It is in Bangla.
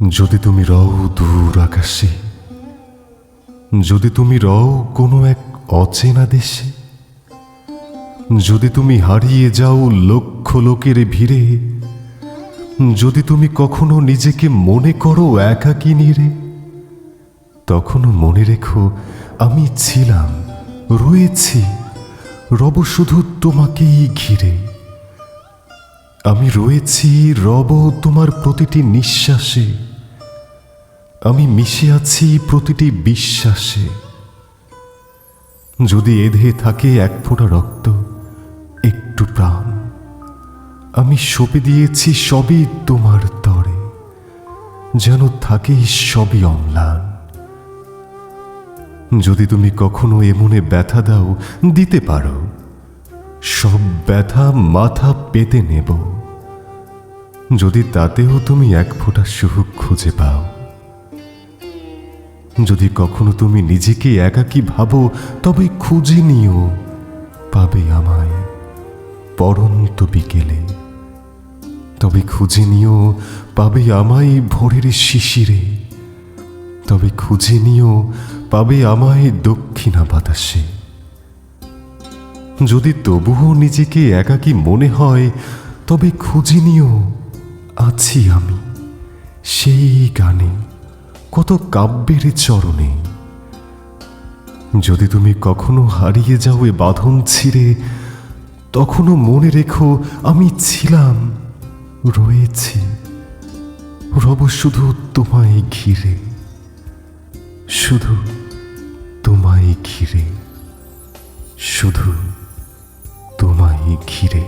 যদি তুমি রও দূর আকাশে, যদি তুমি রও কোনো এক অচেনা দেশে, যদি তুমি হারিয়ে যাও লক্ষ লোকের ভিড়ে, যদি তুমি কখনো নিজেকে মনে করো একাকিনী রে তখনও মনে রেখো আমি ছিলাম, রয়েছি, রব শুধু তোমাকেই ঘিরে। আমি রয়েছি, রব, তোমার প্রতিটি নিঃশ্বাসে। আমি মিশে আছি প্রতিটি বিশ্বাসে। যদি এধে থাকে এক ফোঁটা রক্ত, একটু প্রাণ। আমি সঁপে দিয়েছি সবই তোমার তরে। যেন থাকে সবই অম্লান। যদি তুমি কখনো এমনে ব্যথা দাও, দিতে পারো। সব ব্যথা মাথা পেতে নেব। যদি তাতেও তুমি এক ফোঁটা সুখ খুঁজে পাও। যদি কখনো তুমি নিজেকে একাকী ভাবো, তবে খুঁজে নিও, পাবে আমায় পরন্ত বিকেলে। তবে খুঁজে নিও, পাবে আমায় ভোরের শিশিরে। তবে খুঁজে নিও, পাবে আমায় দক্ষিণা বাতাসে। যদি তবুও নিজেকে একাকী মনে হয়, তবে খুঁজে নিও আছি আমি সেই গানে, কত কাব্যের চরণে। যদি তুমি কখনো হারিয়ে যাও এ বাঁধন ছিঁড়ে তখনও মনে রেখো আমি ছিলাম, রয়েছি। রব শুধু তোমায় ঘিরে, শুধু তোমায় ঘিরে, শুধু তোমায় ঘিরে।